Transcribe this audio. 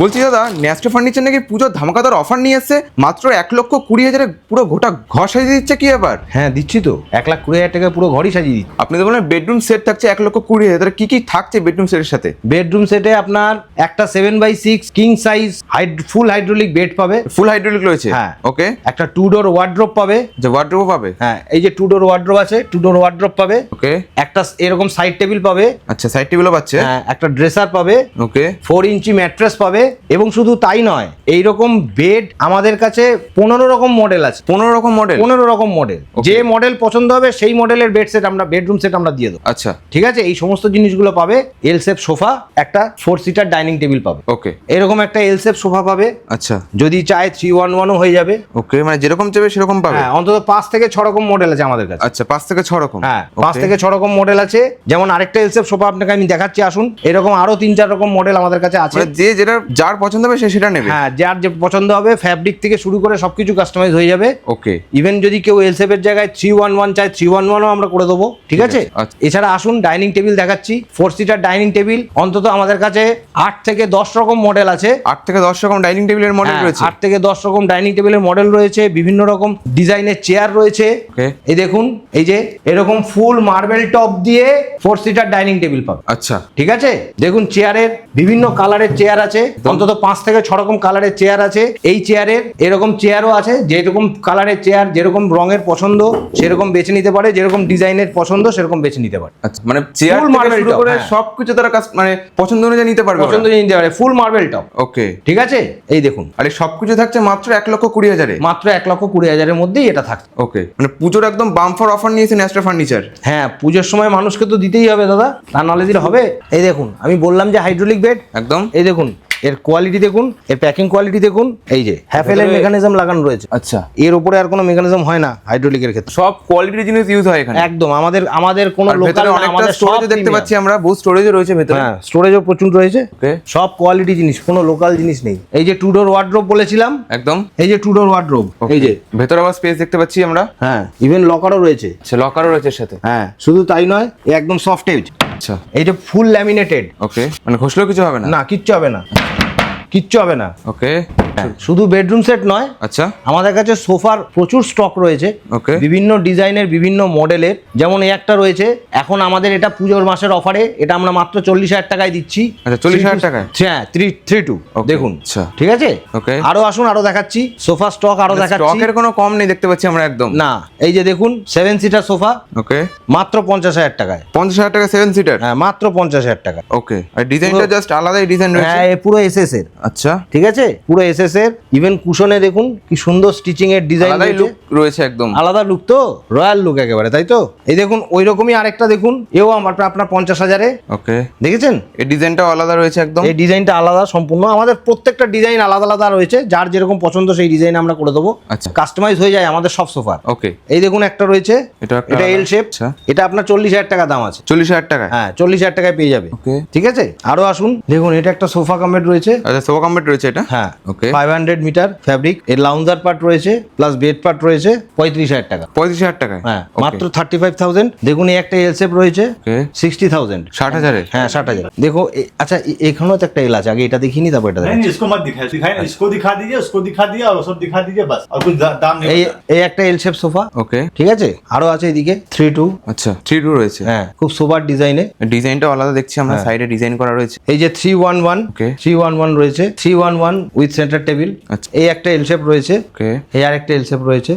বলছি দাদা ন্যাস্টো ফার্নিচার নাকি পুজোর ধামাকাদার অফার নিয়ে এসছে? মাত্র এক লক্ষ কুড়ি হাজারে পুরো গোটা ঘর সাজিয়ে দিচ্ছে কি ব্যাপার হ্যাঁ দিচ্ছি তো। এক লাখ কুড়ি হাজার টাকা পুরো ঘরই সাজিয়ে দিচ্ছি। আপনি তো বলেন বেডরুম সেট থাকছে এক লক্ষ কুড়ি হাজার। কি কি থাকছে বেডরুম সেটের সাথে? বেডরুম সেটে আপনার একটা seven by six king size full hydraulic bed পাবে। ফুল হাইড্রোলিক রয়েছে? হ্যাঁ। ওকে একটা টু ডোর ওয়ার্ড্রোপ পাবে যে ওয়ার্ড্রোবও পাবে? হ্যাঁ এই যে টু ডোর ওয়ার্ড্রোপ আছে টু ডোর ওয়ার্ড্রোপ পাবে। ওকে একটা এরকম সাইড টেবিল পাবে। আচ্ছা সাইড টেবিলও পাচ্ছে। হ্যাঁ একটা ড্রেসার পাবে। ওকে ফোর ইঞ্চি ম্যাট্রেস পাবে। এবং শুধু তাই নয় এই রকম বেড আমাদের কাছে পনেরো রকম মডেল আছে। পনেরো রকম মডেল পনেরো রকম মডেল যে মডেল পছন্দ হবে সেই মডেলের বেড সেট আমরা বেডরুম সেট আমরা দিয়ে দেবো। আচ্ছা। ঠিক আছে? এই সমস্ত জিনিসগুলো পাবে এল সেপ সোফা একটা ফোর সিটার ডাইনিং টেবিল পাবে। ওকে এরকম একটা এল সেপ সোফা পাবে। আচ্ছা। যদি চায় থ্রি ওয়ান ওয়ানও হয়ে যাবে। ওকে মানে যেরকম চাইবে সেরকম পাবে? হ্যাঁ অন্তত পাঁচ থেকে ছ রকম মডেল আছে আমাদের কাছে। আচ্ছা পাঁচ থেকে ছ রকম? হ্যাঁ পাঁচ থেকে ছ রকম মডেল আছে। যেমন আরেকটা এলসেপ সোফা আপনাকে আমি দেখাচ্ছি আসুন। এরকম আরও তিন চার রকম মডেল আমাদের কাছে আছে। মানে যে যেটা যার পছন্দ হবে সে সেটা নেবে? হ্যাঁ যার যে পছন্দ হবে ফ্যাব্রিক থেকে শুরু করে সবকিছু কাস্টমাইজ হয়ে যাবে। ওকে ইভেন যদি কেউ এলসেপের জায়গায় থ্রি ওয়ান ওয়ান চায় থ্রি ওয়ান ওয়ানও আমরা করে দেবো ঠিক আছে? আচ্ছা। এছাড়া আসুন ডাইনিং টেবিল দেখাচ্ছি ফোর সিটার ডাইনিং টেবিল অন্তত আমাদের কাছে আট থেকে দশ রকম মডেল আছে। আট থেকে দশ রকম ডাইনিং টেবিলের মডেল রয়েছে? আট থেকে দশ রকম ডাইনিং টেবিলের মডেল রয়েছে বিভিন্ন রকম ডিজাইনের চেয়ার রয়েছে. এই দেখুন এই যে এরকম ফুল মার্বেল টপ দিয়ে ফোর সিটার ডাইনিং টেবিল পাবে। আচ্ছা। ঠিক আছে? দেখুন চেয়ারের বিভিন্ন কালারের চেয়ার আছে। অন্তত পাঁচ থেকে ছ রকম কালারের চেয়ার আছে। এই চেয়ারের এরকম চেয়ারও আছে যেরকম কালারের চেয়ার যেরকম রঙের পছন্দ সেরকম বেছে নিতে পারে যেরকম ডিজাইনের পছন্দ সেরকম বেছে নিতে পারে। আচ্ছা মানে চেয়ার শুরু করে হ্যাঁ। সবকিছু তারা মানে পছন্দ অনুযায়ী নিতে পারবে পছন্দ নিতে পারে ফুল মার্বেল টপ ওকে ঠিক আছে? এই দেখুন। আর সবকিছু থাকছে মাত্র এক লক্ষ কুড়ি হাজারে? মাত্র এক লক্ষ কুড়ি হাজারের মধ্যেই এটা থাকছে। ওকে মানে পুজোর একদম বাম্পার অফার নিয়েছে ন্যাস্টার ফার্নিচার হ্যাঁ পুজোর সময় মানুষকে তো দিতেই হবে দাদা তা নাহলে দিলে হবে। এই দেখুন আমি বললাম যে হাইড্রোলিক বেড একদম। এই দেখুন এর কোয়ালিটি দেখুন এর প্যাকিং কোয়ালিটি দেখুন এই যে হ্যাফেলের মেকানিজম লাগানো রয়েছে। আচ্ছা। এর উপরে আর কোনো মেকানিজম হয় না হাইড্রোলিকের ক্ষেত্রে। সব কোয়ালিটির জিনিস ইউজ হয় এখানে। একদম আমাদের আমাদের কোনো লোকাল আমাদের স্টোরেজ দেখতে পাচ্ছি আমরা বহু স্টোরেজও রয়েছে ভেতরে। হ্যাঁ স্টোরেজও প্রচুর রয়েছে। ওকে সব কোয়ালিটি জিনিস কোনো লোকাল জিনিস নেই। এই যে টুডোর ওয়ার্ড্রোব বলেছিলাম একদম। এই যে টুডোর ওয়ার্ড্রোব Okay. এই যে। ভেতরে আবার স্পেস দেখতে পাচ্ছি আমরা। হ্যাঁ ইভেন লকারও রয়েছে। আচ্ছা লকারও রয়েছে সাথে। হ্যাঁ শুধু তাই নয় একদম সফট এজ আচ্ছা। এই যে ফুল ল্যামিনেটেড ওকে মানে ঘষলেও কিছু হবে না? না কিচ্ছু হবে না। কিচ্ছু হবে না। ওকে শুধু বেডরুম সেট নয় আচ্ছা। আমাদের কাছে সোফার প্রচুর স্টক রয়েছে. বিভিন্ন ডিজাইনের বিভিন্ন মডেলের যেমন এই একটা রয়েছে এখন আমাদের এটা পুজোর মাসের অফারে এটা আমরা মাত্র চল্লিশ হাজার টাকায় দিচ্ছি। আচ্ছা, 40,000 টাকায়? হ্যাঁ থ্রি থ্রি টু দেখুন। আচ্ছা। ঠিক আছে? Okay. আরও আসুন আরও দেখাচ্ছি। সোফা স্টক আরও দেখাচ্ছি। স্টকের কোনো কম নেই দেখতে পাচ্ছি আমরা একদম। না এই যে দেখুন সেভেন সিটার সোফা। ওকে মাত্র পঞ্চাশ হাজার টাকায়। পঞ্চাশ হাজার টাকা সেভেন সিটার হ্যাঁ মাত্র পঞ্চাশ হাজার টাকা। ওকে আর ডিজাইনটা জাস্ট আলাদাই ডিজাইন রয়েছে? হ্যাঁ পুরো এসএস এর আচ্ছা। ঠিক আছে? পুরো এসএস এর ইভেন কুশনে দেখুন কি সুন্দর স্টিচিং এর ডিজাইন লুক রয়েছে। একদম। আলাদা লুক তো রয়্যাল লুক একেবারে তাই তো? এই দেখুন ওই রকমই আরেকটা দেখুন এও আমার আপনার পঞ্চাশ হাজারে। ওকে দেখেছেন? এই ডিজাইনটাও আলাদা রয়েছে একদম। এই ডিজাইনটা আলাদা সম্পূর্ণ। আমাদের প্রত্যেকটা ডিজাইন আলাদা আলাদা রয়েছে যার যেরকম পছন্দ সেই ডিজাইন আমরা করে দেবো। আচ্ছা। কাস্টমাইজ হয়ে যায় আমাদের সব সোফার ওকে এই দেখুন একটা রয়েছে এটা এটা এল শেপ আচ্ছা। এটা আপনার চল্লিশ হাজার টাকা দাম আছে। চল্লিশ হাজার টাকা হ্যাঁ চল্লিশ হাজার টাকায় পেয়ে যাবে। ওকে ঠিক আছে? আরও আসুন। দেখুন এটা একটা সোফা কামেট রয়েছে। আচ্ছা সোফা কমপ্লিট রয়েছে এটা? হ্যাঁ। Okay five hundred metre fabric এর লাউঞ্জার পার্ট রয়েছে প্লাস বেড পার্ট রয়েছে পঁয়ত্রিশ হাজার টাকা পঁয়ত্রিশ হাজার টাকায় হ্যাঁ Okay. মাত্র থার্টি ফাইভ থাউজেন্ড দেখুন এই একটা এল শেপ রয়েছে ওকে সিক্সটি থাউজেন্ড ষাট হাজারে হ্যাঁ ষাট হাজার দেখো এ- আচ্ছা এ- এখানেও তো একটা এল আছে আগে এটা দেখিনি তারপর এটা नहीं দেখাচ্ছি। नहीं इसको मत दिखाए दिखाए ना, इसको दिखा दीजिए उसको दिखा दीजिए और वो सब दिखा दीजिए बस और कुछ दा- दाम नहीं এই बताना। এই একটা এল শেপ সোফা ওকে ঠিক আছে আরো আছে এদিকে থ্রি টু আচ্ছা থ্রি টু রয়েছে হ্যাঁ খুব সোবার ডিজাইনে ডিজাইনটা আলাদা দেখছি আমরা হ্যাঁ। সাইডে ডিজাইন করা রয়েছে এই যে three one one Okay. Three one one রয়েছে three one one with centre table আচ্ছা। এই একটা এল শেপ রয়েছে। এই আর একটা এল শেপ রয়েছে।